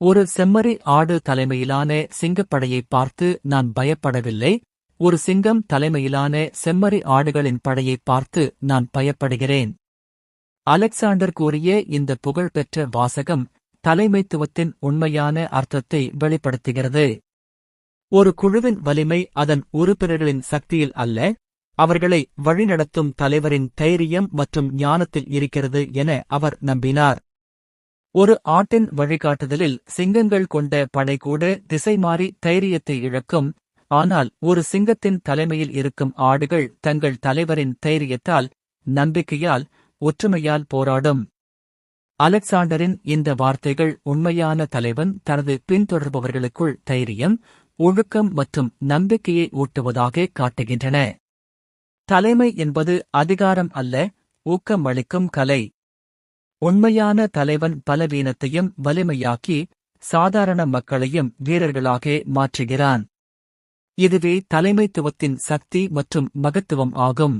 ஒரு செம்மறி ஆடு தலைமையிலான சிங்கப்படையை பார்த்து நான் பயப்படவில்லை. ஒரு சிங்கம் தலைமையிலான செம்மறி ஆடுகளின் படையை பார்த்து நான் பயப்படுகிறேன். அலெக்சாண்டர் கூறிய இந்த புகழ்பெற்ற வாசகம் தலைமைத்துவத்தின் உண்மையான அர்த்தத்தை வெளிப்படுத்துகிறது. ஒரு குழுவின் வலிமை அதன் உறுப்பினர்களின் சக்தியில் அல்ல அவர்களை வழிநடத்தும் தலைவரின் தைரியம் மற்றும் ஞானத்தில் இருக்கிறது என அவர் நம்பினார். ஒரு ஆட்டின் வழிகாட்டுதலில் சிங்கங்கள் கொண்ட படை கூட திசை மாறி தைரியத்தை இழக்கும். ஆனால் ஒரு சிங்கத்தின் தலைமையில் இருக்கும் ஆடுகள் தங்கள் தலைவரின் தைரியத்தால் நம்பிக்கையால் ஒற்றுமையால் போராடும். அலெக்சாண்டரின் இந்த வார்த்தைகள் உண்மையான தலைவன் தனது பின்தொடர்பவர்களுக்குள் தைரியம் ஒழுக்கம் மற்றும் நம்பிக்கையை ஊட்டுவதாக காட்டுகின்றன. தலைமை என்பது அதிகாரம் அல்ல ஊக்கம் அளிக்கும் கலை. உண்மையான தலைவன் பலவீனத்தையும் வலிமையாக்கி சாதாரண மக்களையும் வீரர்களாக மாற்றுகிறான். இதுவே தலைமைத்துவத்தின் சக்தி மற்றும் மகத்துவம் ஆகும்.